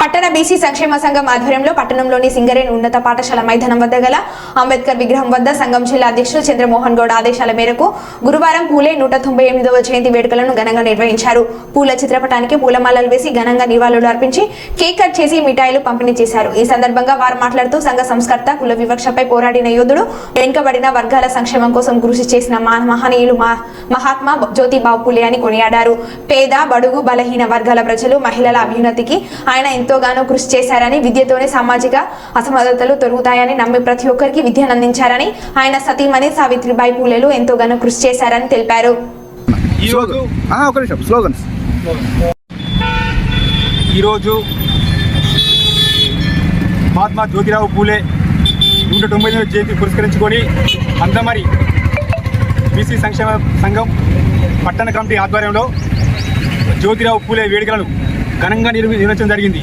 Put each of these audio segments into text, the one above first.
పట్టణ బీసీ సంక్షేమ సంఘం ఆధ్వర్యంలో పట్టణంలోని సింగరేణి ఉన్నత పాఠశాల మైదానం వద్ద గల అంబేద్కర్ విగ్రహం వద్ద సంఘం జిల్లా అధ్యక్షులు చంద్రమోహన్ గౌడ్ ఆదేశాల మేరకు గురువారం పూలే నూట తొంభై ఎనిమిదవ జయంతి వేడుకలను ఘనంగా నిర్వహించారు. పూల చిత్రపటానికి పూలమాలలు వేసి ఘనంగా నివాళులు అర్పించి కేక్ కట్ చేసి మిఠాయిలు పంపిణీ చేశారు. ఈ సందర్భంగా వారు మాట్లాడుతూ సంఘ సంస్కర్త కుల వివక్షపై పోరాడిన యోధుడు వెనుకబడిన వర్గాల సంక్షేమం కోసం కృషి చేసిన మహనీయులు మహాత్మా జ్యోతిబాబు పూలే అని కొనియాడారు. పేద బడుగు బలహీన వర్గాల ప్రజలు మహిళల అభ్యున్నతికి ఆయన ఎంతోగానో కృషి చేశారని విద్యతోనే సామాజిక అసమానతలు తొలుగుతాయని నమ్మి ప్రతి ఒక్కరికి విద్యను అందించారని ఆయన సతీమణి సావిత్రిబాయి పూలేలు ఎంతోగానో కృషి చేశారని తెలిపారు. ఈరోజు ఆ, ఒక నిమిషం. స్లోగన్స్. ఈరోజు మహాత్మా జ్యోతిరావు పూలే నూట తొంభై ఎనిమిది జయంతి పురస్కరించుకొని అందమరి బీసీ సంక్షేమ సంఘం పట్టణ కమిటీ ఆధ్వర్యంలో జ్యోతిరావు పూలే వేడుకలను ఘనంగా నిర్వ నిర్వహించడం జరిగింది.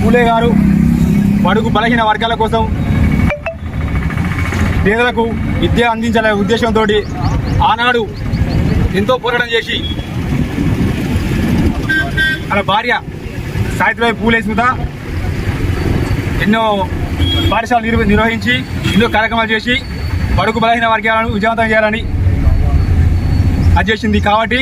పూలే గారు బడుగు బలహీన వర్గాల కోసం పేదలకు విద్య అందించాలనే ఉద్దేశంతో ఆనాడు ఎంతో పోరాటం చేసి తన భార్య సాయిత్రిబాయి పూలే స్మిత ఎన్నో పాఠశాలలు నిర్వ నిర్వహించి ఎన్నో కార్యక్రమాలు చేసి బడుగు బలహీన వర్గాలను విజయవంతం చేయాలని అది చేసింది. కాబట్టి